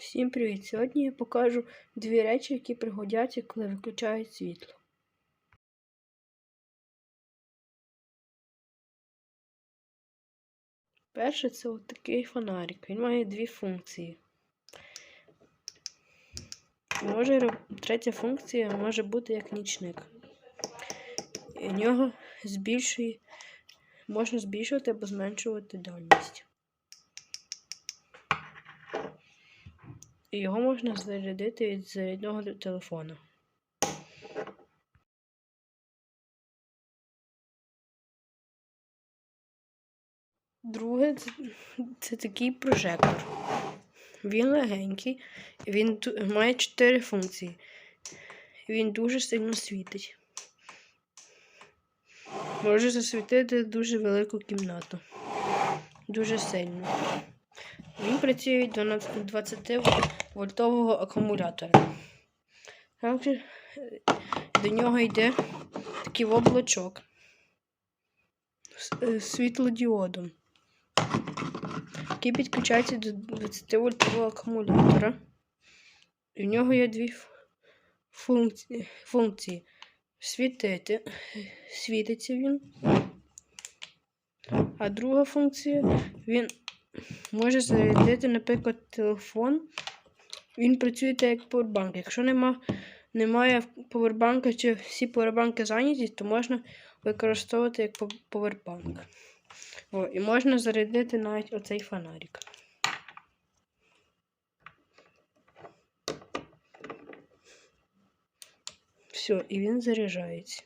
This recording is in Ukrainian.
Всім привіт! Сьогодні я покажу дві речі, які пригодяться, коли виключають світло. Перше це от такий фонарик. Він має дві функції. Може, третя функція може бути як нічник. І в нього збільшує, можна збільшувати або зменшувати дальність. Його можна зарядити від зарядного телефона. Друге, це, це такий прожектор. Він легенький, він має чотири функції. Він дуже сильно світить. Може засвітити дуже велику кімнату. Дуже сильно. Він працює 12 20 вольтового акумулятора. Е, до нього йде такий облачок з е, світлодіодом, який підключається до 20 вольтового акумулятора. І в нього є дві функції. функції. Світити, світиться він. А друга функція він може зарядити, наприклад, телефон. Він працює так як повербанк. Якщо нема, немає повербанка чи всі повербанки зайняті, то можна використовувати як повербанк. О, і можна зарядити навіть оцей фонарик. Все, і він заряджається.